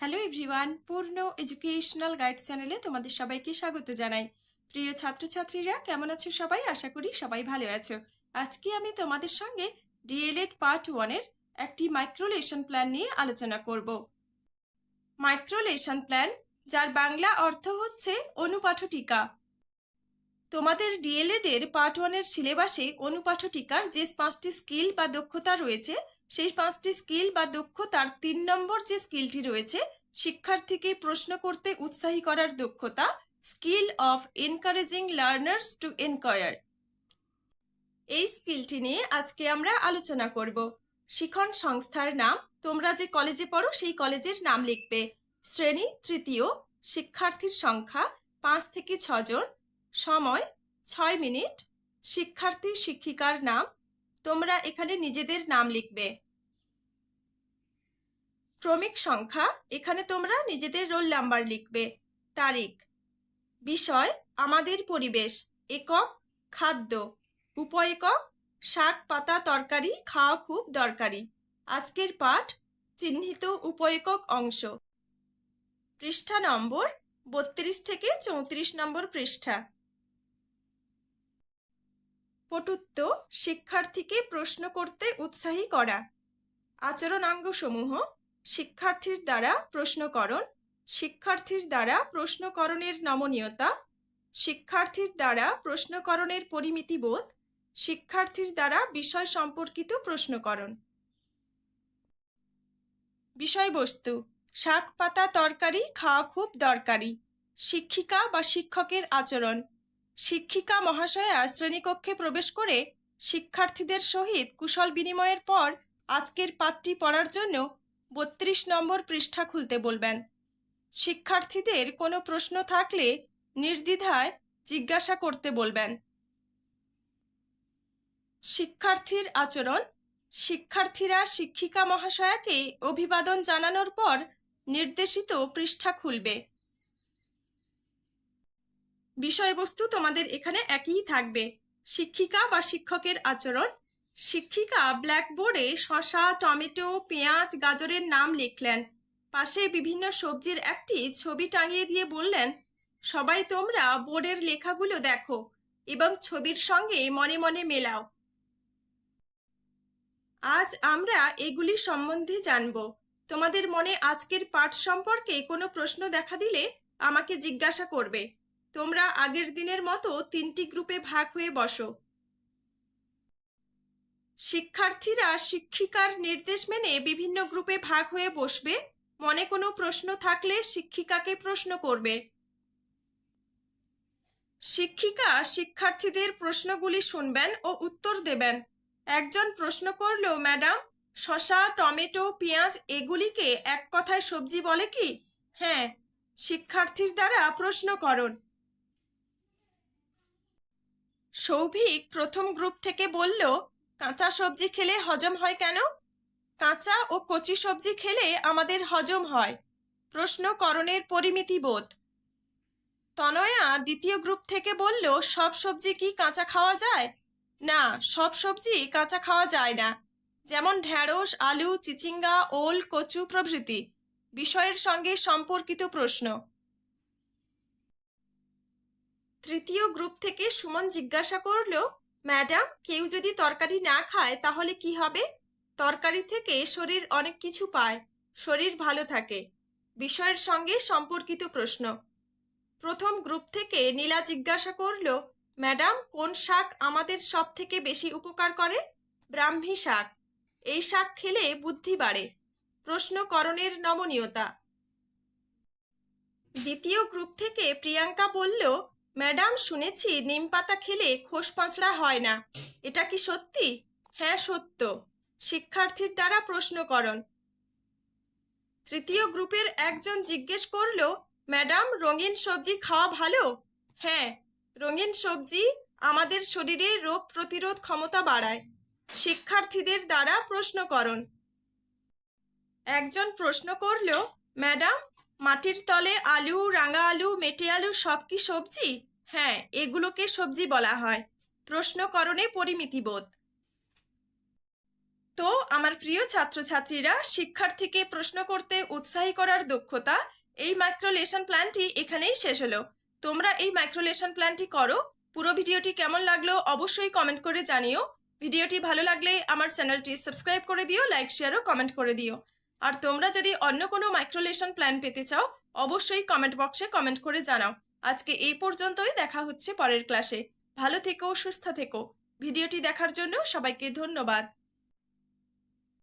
Hello everyone Purna educational guide চ্যানেলে তোমাদের সবাইকে স্বাগত জানাই। প্রিয় ছাত্রছাত্রীরা, কেমন আছো সবাই? আশা করি সবাই ভালো আছো। আজকে আমি তোমাদের সঙ্গে ডিএলএড পার্ট ওয়ানের একটি মাইক্রোলেশন প্ল্যান নিয়ে আলোচনা করব। মাইক্রোলেশন প্ল্যান যার বাংলা অর্থ হচ্ছে অনুপাঠটিকা তোমাদের ডিএলএড এর পার্ট ওয়ানের সিলেবাসে অনুপাঠটিকার যে পাঁচটি স্কিল বা দক্ষতা রয়েছে সেই পাঁচটি স্কিল বা দক্ষতার তিন নম্বর যে স্কিলটি রয়েছে, শিক্ষার্থীকে প্রশ্ন করতে উৎসাহী করার দক্ষতা, skill of encouraging learners to enquire. এই স্কিলটি নিয়ে আজকে আমরা আলোচনা করব। শিখন সংস্থার নাম, তোমরা যে কলেজে পড়ো সেই কলেজের নাম লিখবে। শ্রেণি, তৃতীয়, শিক্ষার্থীর সংখ্যা পাঁচ থেকে ছজন। সময়, ছয় মিনিট। শিক্ষার্থী শিক্ষিকার নাম তোমরা এখানে নিজেদের নাম লিখবে। ক্রমিক সংখ্যা, এখানে তোমরা নিজেদের রোল নাম্বার লিখবে। তারিখ, বিষয়, আমাদের পরিবেশ, একক, খাদ্য উপ একক শাক, পাতা, তরকারি, খাওয়া খুব দরকারি। আজকের পাঠ, চিহ্নিত উপ একক অংশ। পৃষ্ঠা নম্বর, বত্রিশ থেকে চৌত্রিশ নম্বর পৃষ্ঠা। পটুত্ব শিক্ষার্থীকে প্রশ্ন করতে উৎসাহী করা। আচরণাঙ্গসমূহ শিক্ষার্থীর দ্বারা প্রশ্নকরণ, শিক্ষার্থীর দ্বারা প্রশ্নকরণের নমনীয়তা, শিক্ষার্থীর দ্বারা প্রশ্নকরণের পরিমিতিবোধ, শিক্ষার্থীর দ্বারা বিষয় সম্পর্কিত প্রশ্নকরণ। বিষয়বস্তু, শাক পাতা তরকারি, খাওয়া খুব দরকারি, শিক্ষিকা বা শিক্ষকের আচরণ। শিক্ষিকা মহাশয়া শ্রেণীকক্ষে প্রবেশ করে শিক্ষার্থীদের সহিত কুশল বিনিময়ের পর আজকের পাঠটি পড়ার জন্য বত্রিশ নম্বর পৃষ্ঠা খুলতে বলবেন। শিক্ষার্থীদের কোনো প্রশ্ন থাকলে নির্দ্বিধায় জিজ্ঞাসা করতে বলবেন। শিক্ষার্থীর আচরণ, শিক্ষার্থীরা শিক্ষিকা মহাশয়াকে অভিবাদন জানানোর পর নির্দেশিত পৃষ্ঠা খুলবে। বিষয়বস্তু তোমাদের এখানে একই থাকবে। শিক্ষিকা বা শিক্ষকের আচরণ। শিক্ষিকা ব্ল্যাকবোর্ডে শসা, টমেটো, পেঁয়াজ, গাজরের নাম লিখলেন। পাশে বিভিন্ন সবজির একটি ছবি টাঙিয়ে দিয়ে বললেন, সবাই তোমরা বোর্ডের লেখাগুলো দেখো এবং ছবির সঙ্গে মনে মনে মেলাও। আজ আমরা এগুলি সম্বন্ধে জানব। তোমাদের মনে আজকের পাঠ সম্পর্কে কোনো প্রশ্ন দেখা দিলে আমাকে জিজ্ঞাসা করবে। তোমরা আগের দিনের মতো তিনটি গ্রুপে ভাগ হয়ে বসো। শিক্ষার্থীরা শিক্ষিকার নির্দেশ মেনে বিভিন্ন গ্রুপে ভাগ হয়ে বসবে। মনে কোনো প্রশ্ন থাকলে শিক্ষিকাকে প্রশ্ন করবে। শিক্ষিকা শিক্ষার্থীদের প্রশ্নগুলি শুনবেন ও উত্তর দেবেন। একজন প্রশ্ন করল ম্যাডাম, শসা, টমেটো, পেঁয়াজ এগুলিকে এক কথায় সবজি বলে কি? হ্যাঁ শিক্ষার্থীর দ্বারা প্রশ্ন করণ সৌভিক প্রথম গ্রুপ থেকে বলল, কাঁচা সবজি খেলে হজম হয় কেন? কাঁচা ও কচি সবজি খেলে আমাদের হজম হয়। প্রশ্নকরণের পরিমিতি বোধ। তনয়া দ্বিতীয় গ্রুপ থেকে বলল, সব সবজি কি কাঁচা খাওয়া যায়? না, সব সবজি কাঁচা খাওয়া যায় না। যেমন ঢ্যাঁড়স, আলু, চিচিঙ্গা, ওল, কচু প্রভৃতি। বিষয়ের সঙ্গে সম্পর্কিত প্রশ্ন। তৃতীয় গ্রুপ থেকে সুমন জিজ্ঞাসা করল ম্যাডাম, কেউ যদি তরকারি না খায় তাহলে কি হবে? তরকারি থেকে শরীর অনেক কিছু পায়, শরীর ভালো থাকে। বিষয়ের সঙ্গে সম্পর্কিত প্রশ্ন। প্রথম গ্রুপ থেকে নীলা জিজ্ঞাসা করল, ম্যাডাম, কোন শাক আমাদের সব থেকে বেশি উপকার করে? ব্রাহ্মী শাক। এই শাক খেলে বুদ্ধি বাড়ে। প্রশ্নকরণের নমনীয়তা। দ্বিতীয় গ্রুপ থেকে প্রিয়াঙ্কা বলল ম্যাডাম, শুনেছি নিম পাতা খেলে খোস পাঁচড়া হয় না। এটা কি সত্যি? হ্যাঁ সত্য। শিক্ষার্থীর দ্বারা প্রশ্নকরণ। তৃতীয় গ্রুপের একজন জিজ্ঞেস করল, ম্যাডাম, রঙিন সবজি খাওয়া ভালো? হ্যাঁ রঙিন সবজি আমাদের শরীরে রোগ প্রতিরোধ ক্ষমতা বাড়ায়। শিক্ষার্থীদের দ্বারা প্রশ্নকরণ। একজন প্রশ্ন করল, ম্যাডাম মাটির তলে আলু, রাঙা আলু, মেটে আলু সব কি সবজি? হ্যাঁ এগুলোকে সবজি বলা হয়। প্রশ্নকরণে পরিমিতিবোধ। তো, আমার প্রিয় ছাত্রছাত্রীরা, শিক্ষার্থীকে প্রশ্ন করতে উৎসাহী করার দক্ষতা, এই মাইক্রো লেসন প্ল্যানটি এখানেই শেষ হলো। তোমরা এই মাইক্রোলেশন প্ল্যানটি করো। পুরো ভিডিওটি কেমন লাগল অবশ্যই কমেন্ট করে জানিও। ভিডিওটি ভালো লাগলে আমার চ্যানেলটি সাবস্ক্রাইব করে দিও লাইক শেয়ার ও কমেন্ট করে দিও। আর তোমরা যদি অন্য কোনো মাইক্রোলেশন প্ল্যান পেতে চাও, অবশ্যই কমেন্ট বক্সে কমেন্ট করে জানাও। আজকে এই পর্যন্তই, দেখা হচ্ছে পরের ক্লাসে ভালো থেকো, সুস্থ থেকো। ভিডিওটি দেখার জন্য সবাইকে ধন্যবাদ।